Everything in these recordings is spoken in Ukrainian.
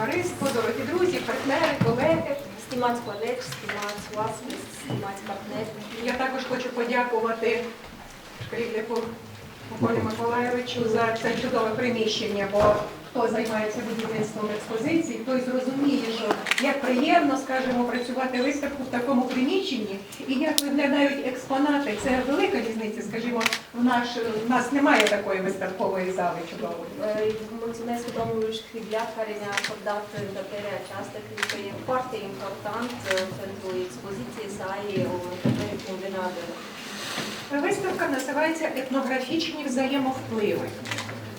товариство, дорогі друзі, партнери, колеги. стімаць colegi, стімаць власність, стімаць parteneri, Я також хочу подякувати керівнику Миколі Миколаєвичу за це чудове приміщення, бо хто займається будівництвом експозицій, той зрозуміє, що як приємно, скажімо, працювати виставку в такому приміщенні і як виглядають експонати. Це велика різниця, скажімо, в наш в нас немає такої виставкової зали чудової. mulțumesc domnului Șcriblia care ne-a acordat încăperea aceasta. Cred că e foarte important pentru expoziție să ai o. Виставка називається Етнографічні взаємовпливи.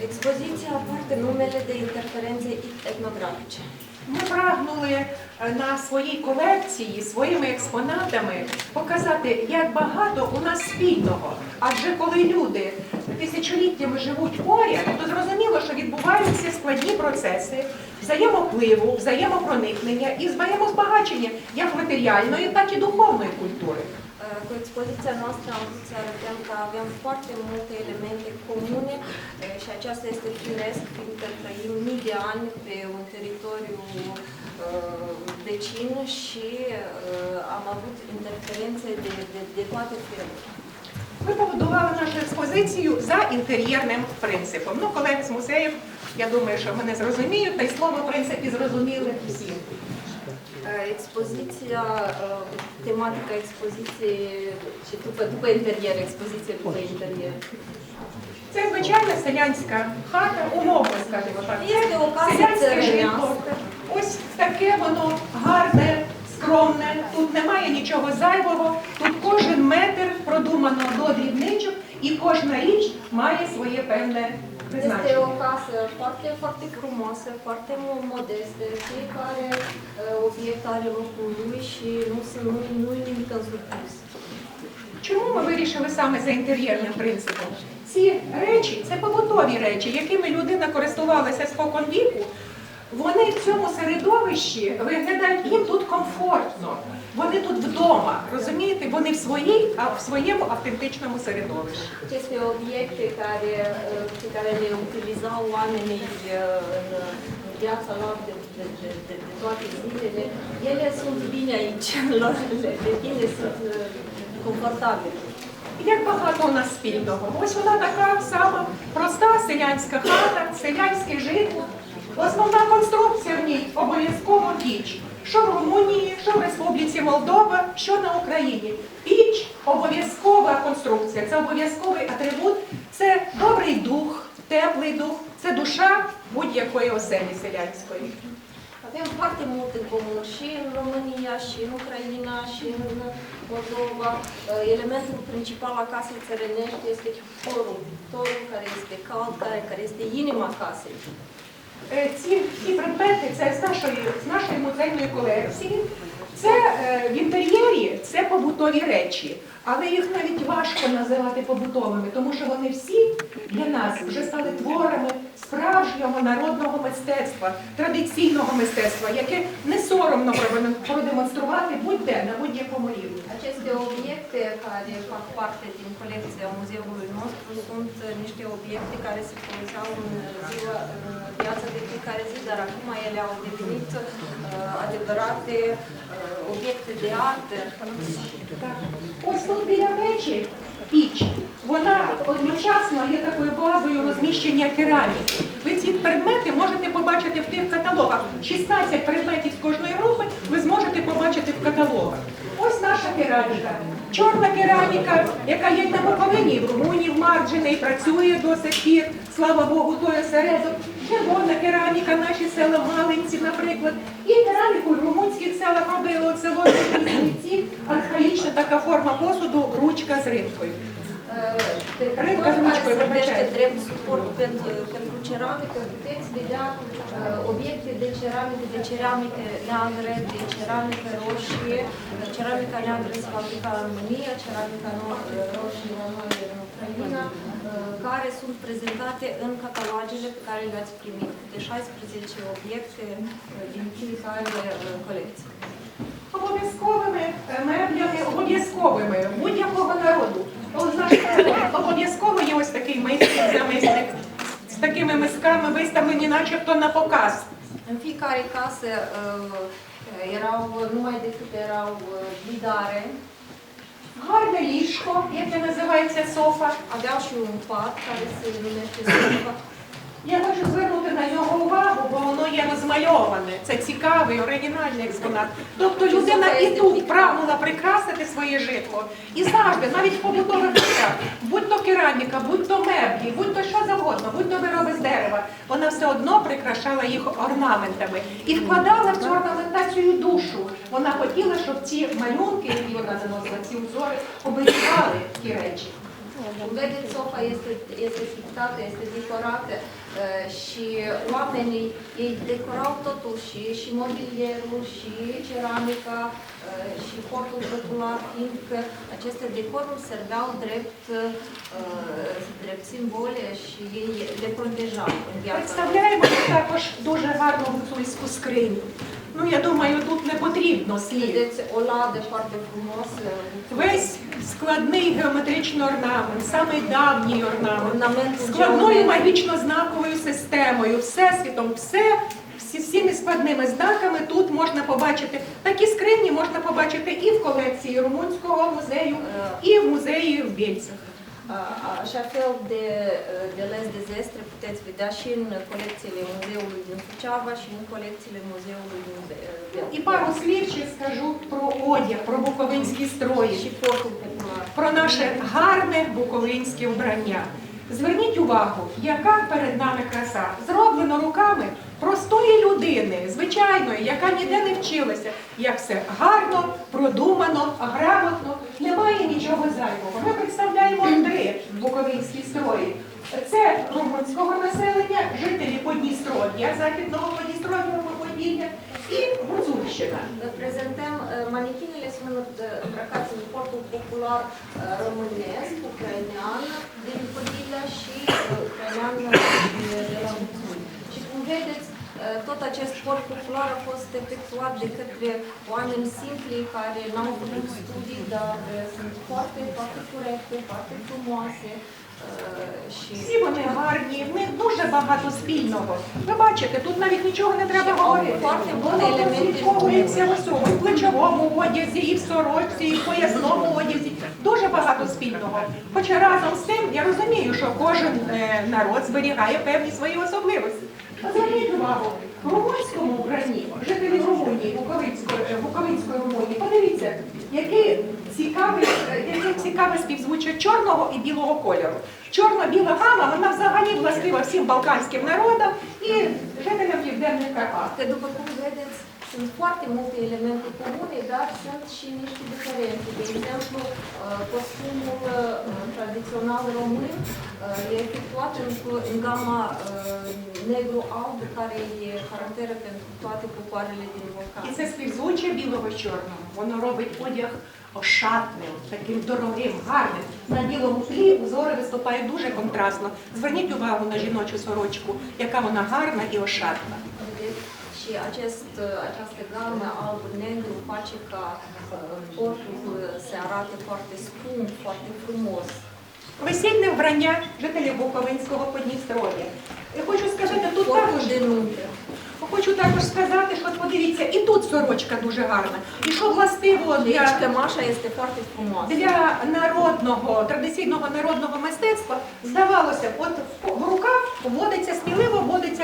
Expoziția poartă numele de interferențe etnografice. Ми прагнули е, на своїй колекції своїми експонатами показати, як багато у нас спільного. Адже коли люди тисячоліттями живуть поряд, то зрозуміло, що відбуваються складні процеси взаємопливу, взаємопроникнення і взаємозбагачення як матеріальної, так і духовної культури. Uh, Cu expoziția noastră am vrut să arătăm că avem foarte multe elemente comune uh, și aceasta este firesc, fiindcă trăim mii de ani pe un teritoriu uh, vecin și uh, am avut interferențe de, de, de toate felurile. Ми побудували нашу експозицію за інтер'єрним принципом. Ну, колеги з музею, я думаю, що мене зрозуміють, та й слово, в принципі, зрозуміли всі. Expoziția, uh, tematica expoziției și după, după interier, expoziție după interier. Це звичайна селянська хата, умовно, скажімо так. Каси селянське це житло. Ось таке воно гарне, скромне. Тут немає нічого зайвого. Тут кожен метр продумано до дрібничок, і кожна річ має своє певне Este o casă foarte, foarte frumoasă, foarte modestă. Fiecare uh, obiect are locul lui și nu, nu, nu e nimic în surplus. Чому ми вирішили саме за інтер'єрним принципом? Ці речі це побутові речі, якими людина користувалася спокон віку. Вони в цьому середовищі виглядають їм тут комфортно. Вони тут вдома, розумієте? Вони в своїй, а в своєму автентичному середовищі. Aceste obiecte care, pe care le utilizau oamenii în, viața lor de, de, de, de, de toate zilele, ele sunt bine aici, lor, le, le bine, sunt confortabile. Як багато у нас спільного. Ось вона така сама проста селянська хата, селянське житло. Основна конструкція в ній обов'язково піч. Що в Румунії, що в Республіці Молдова, що на Україні. Піч обов'язкова конструкція, це обов'язковий атрибут, це добрий дух, теплий дух, це душа будь-якої оселі селянської. Avem foarte mult în comun și în România, și în Ucraina, și în Moldova. Elementul principal al casei țărănești este torul. Torul care. Е, Ці, всі предмети це з нашої, з нашої музейної колекції. Це е, в інтер'єрі це побутові речі, але їх навіть важко називати побутовими, тому що вони всі для нас вже стали творами справжнього народного мистецтва, традиційного мистецтва, яке не соромно продем- продемонструвати будь-де на будь-якому рівні. Aceste obiecte care fac parte din colecția muzeului nostru sunt uh, niște obiecte care se foloseau în, ziua, în viața de fiecare zi, dar acum ele au devenit uh, adevărate uh, obiecte de artă. Ось тут біля речі піч. Вона одночасно є такою базою розміщення кераміки. Ви ці предмети можете побачити в тих каталогах. 16 предметів з кожної групи ви зможете побачити в каталогах. Ось наша кераміка. Чорна кераміка, яка є на Буковині, в Румунії, в Марджині, працює до сих пір. Слава Богу, той осередок. Червона кераміка, наші села Малинці, наприклад. І кераміку в румунських селах робили от село Різниці, архаїчна така форма посуду, ручка з рибкою. Pe Râncă care mici, voi servește vă drept suport pentru, pentru ceramică, puteți vedea uh, obiecte de ceramică, de ceramică neagră, de ceramică roșie. Ceramica neagră se fabrica în România, ceramica no- roșie la noi în Ucraina, uh, care sunt prezentate în catalogele pe care le-ați primit, de 16 obiecte uh, din fiecare uh, colecție. Обов'язковими е, меблями, обов'язковими будь-якого народу. От наш народ обов'язково є ось такий майстер замисник з такими мисками виставлені начебто на показ. În fiecare casă uh, erau, numai decât erau uh, bidare, Гарне ліжко, яке називається софа. а дальше un якщо numește sofa. Я хочу звернути на нього увагу, бо воно є розмальоване. Це цікавий оригінальний експонат. Тобто людина і тут прагнула прикрасити своє житло. І завжди, навіть в побутових речах, будь то кераміка, будь то меблі, будь то що завгодно, будь то вироби з дерева, вона все одно прикрашала їх орнаментами і вкладала в цю орнаментацію душу. Вона хотіла, щоб ці малюнки, які вона заносила, ці узори, оберігали ті речі. Cum vedeți, sofa este, este pictată, este decorată uh, și oamenii ei decorau totul și, și mobilierul și ceramica uh, și portul popular, fiindcă aceste decoruri serveau drept, uh, drept simbole și ei le protejau în viața lor. Представляємо також дуже гарну гуцульську скриню. Ну, я думаю, тут не потрібно слів. Vedeți o ladă foarte frumoasă, Весь складний геометричний орнамент, самий давній орнамент, ornamentul складною магічно-знаковою системою, всесвітом, все. Всі, всіми складними знаками тут можна побачити. Такі скрині можна побачити і в колекції Румунського музею, і в музеї в Бєльцях. A- Așa fel de, de zestre puteți vedea și în colecțiile Muzeului din Suceava și în colecțiile Muzeului din Be- І пару слів ще скажу про одяг, про буковинські строї. și. Про наше гарне буковинське вбрання. Зверніть увагу, яка перед нами краса. Зроблено руками простої людини, звичайної, яка ніде не вчилася. Як все гарно, продумано, грамотно, немає нічого зайвого. Ми представляємо три буковинські строї. Це румунського населення, жителі Подністров'я, західного Подністров'я Поділля і Гуцульщина. Prezentăm uh, manichinele sunt uh, îmbrăcați în portul popular uh, românesc, ucrainean, din Podilea și uh, ucrainean de, de la Bucuri. Și cum vedeți, uh, tot acest port popular a fost efectuat de către oameni simpli care n-au făcut studii, dar uh, sunt foarte, foarte corecte, foarte frumoase uh, și Всі вони гарні, в них дуже багато спільного. Ви бачите, тут навіть нічого не треба говорити. Воно прослідковується в усьому, в плечовому одязі, і в сорочці, і в поясному одязі. Дуже багато спільного. Хоча разом з тим я розумію, що кожен е, народ зберігає певні свої особливості. Зверніть увагу, в румунському вбранні, жителі Румунії, е, Буковинської Румунії, подивіться, який цікавий, е, яке цікаве співзвуччя чорного і білого кольору. Чорно-біла гама, вона взагалі властива всім балканським народам і жителям південних Карпат. Dar sunt și niște diferențe. De exemplu, uh, costumul uh, tradițional român uh, e efectuat în, în gama uh, negru-alb, care e caracteră pentru toate popoarele din І це співзвуччя білого з чорного. Воно робить одяг ошатним, таким дорогим, гарним. На білому тлі узори виступають дуже контрастно. Зверніть увагу на жіночу сорочку, яка вона гарна і ошатна. Și acest, această gamă alb-negru face ca portul să arate foarte scump, foarte frumos. Весільне вбрання жителів Буковинського Подністров'я. І хочу сказати, тут також. Хочу також сказати, що подивіться, і тут сорочка дуже гарна. І що властиво для, для народного, традиційного народного мистецтва, здавалося, от в- руках вводиться сміливо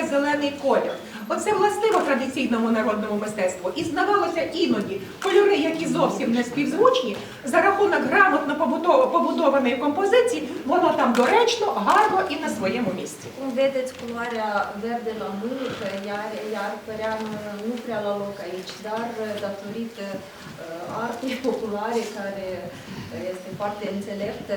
зелений колір. Оце властиво традиційному народному мистецтву. І здавалося іноді кольори, які зовсім не співзвучні, за рахунок грамотно побудованої композиції, воно там доречно, гарно і на своєму місці. Vedeți culoarea verde la mânică, ea, ea ar părea nu- prea la loc aici, dar uh, care este foarte înțeleptă,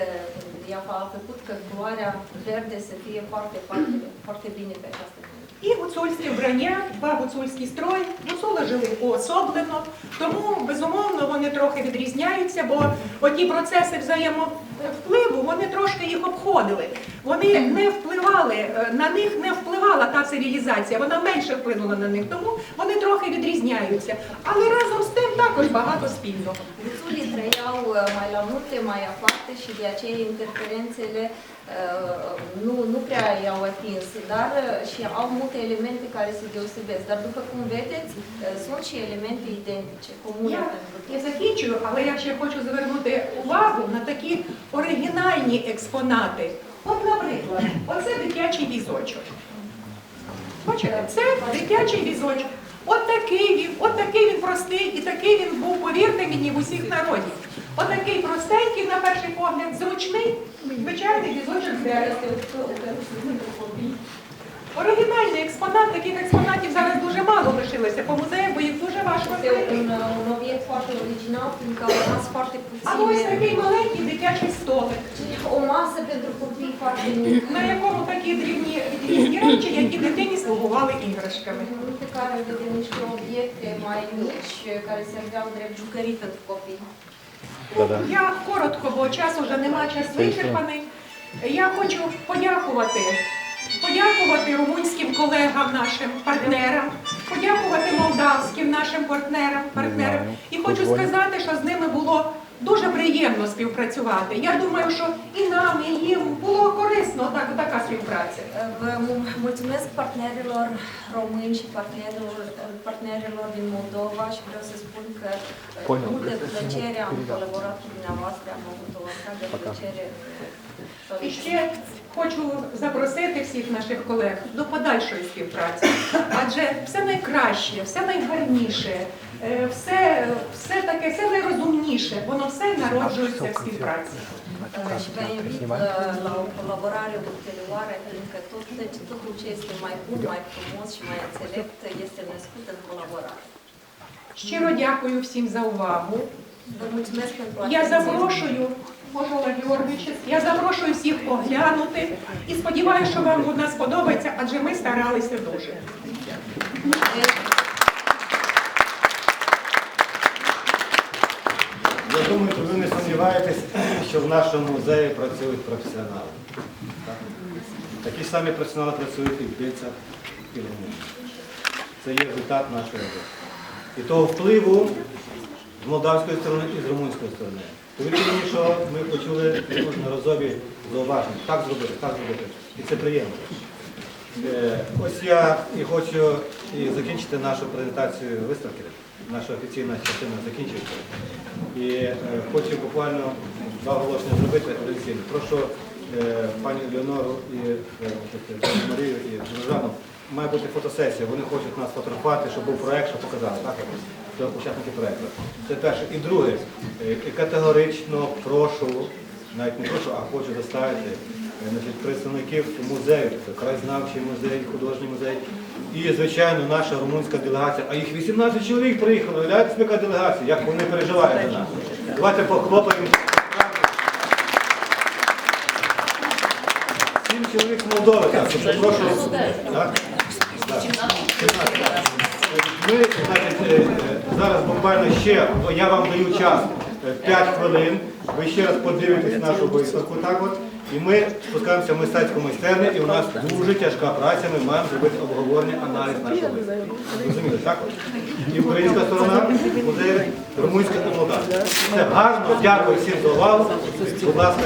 ea a făcut că culoarea verde să fie foarte, foarte, foarte bine pe această. І гуцульське вбрання, два гуцульські строї, гуцули жили уособлено, тому безумовно вони трохи відрізняються, бо оті процеси взаємовпливу вони трошки їх обходили. Вони не впливали, е, на них не впливала та цивілізація, вона менше вплинула на них, тому вони трохи відрізняються. Але разом з тим також багато спільного. Guțulii trăiau mai la multe, mai aparte și de aceea interferențele nu, nu prea i-au atins, dar și au multe elemente care se deosebesc. Dar după cum vedeți, sunt și elemente identice, comune Я, pentru я закінчую, але я ще хочу звернути увагу на такі оригінальні експонати. От, наприклад, оце дитячий візочок. Бачите, це дитячий візочок. От такий він, от такий він простий, і такий він був, повірте мені, в усіх народів. От такий простенький, на перший погляд, зручний, звичайний візочок з дерева. Orигінальний експонат, таких експонатів зараз дуже мало лишилося по музеях, bо їх дуже важко знайти. au А ось такий маленький дитячий столик, На якому такі дрібні різні речі, які дитині слугували іграшками. care vedem niște obiecte mai mici care serveau drept jucării pentru copii. Я коротко, бо час уже нема, час вичерпаний. Я хочу подякувати. Подякувати румунським колегам, нашим партнерам, подякувати молдавським нашим партнерам, партнерам. І хочу сказати, що з ними було дуже приємно співпрацювати. Я думаю, що і нам, і їм було корисно так, така співпраця. Vă mu- mulțumesc partenerilor români și partenerilor, partenerilor din Moldova și vreau să spun că uh, cu multă plăcere am colaborat cu dumneavoastră, am avut o întreagă plăcere. І ще хочу запросити всіх наших колег до подальшої співпраці, адже все найкраще, все найгарніше, е, все, все таке, все найрозумніше, воно все народжується в співпраці. La o colaborare ulterioară, fiindcă tot, totul ce este mai bun, mai frumos și mai înțelept este născut în colaborare. Щиро дякую всім за увагу. Vă mulțumesc pentru Я запрошую, може, Олег я запрошую всіх оглянути і сподіваюся, що вам вона сподобається, адже ми старалися дуже. Я думаю, що ви не сумніваєтесь, що в нашому музеї працюють професіонали. Такі самі професіонали працюють і в Більцях, і в. Це є результат нашої роботи. І того впливу з молдавської сторони і з румунської сторони. Повірте що ми почули неодноразові зауваження. Так зробити, так зробити. І це приємно. Е, Ось я і хочу і закінчити нашу презентацію виставки. Наша офіційна частина закінчується. І е, хочу буквально два оголошення зробити. Прошу е, пані Леонору і пані Марію і Жужану. Має бути фотосесія. Вони хочуть нас фотографувати, щоб був проект, щоб показати. Так, учасники проекту. Це перше. І друге, е, категорично прошу, навіть не прошу, а хочу доставити е, значить, представників музею, тобто краєзнавчий музей, художній музей. І, звичайно, наша румунська делегація. А їх 18 чоловік приїхало. Уявляєте, яка делегація, як вони переживають за нас. Давайте похлопаємо. Сім чоловік з Молдови, так, прошу. Так? Так. 17. Ми значить, е, зараз буквально ще, я вам даю час 5 хвилин. Ви ще раз подивитесь нашу виставку так от. І ми спускаємося в мистецьку майстерню, і у нас дуже тяжка праця, ми маємо зробити обговорення, аналіз нашої виставки. Розумієте, так? І українська сторона, музей, румунська і молдавська. Все гарно, дякую всім за увагу. Будь ласка,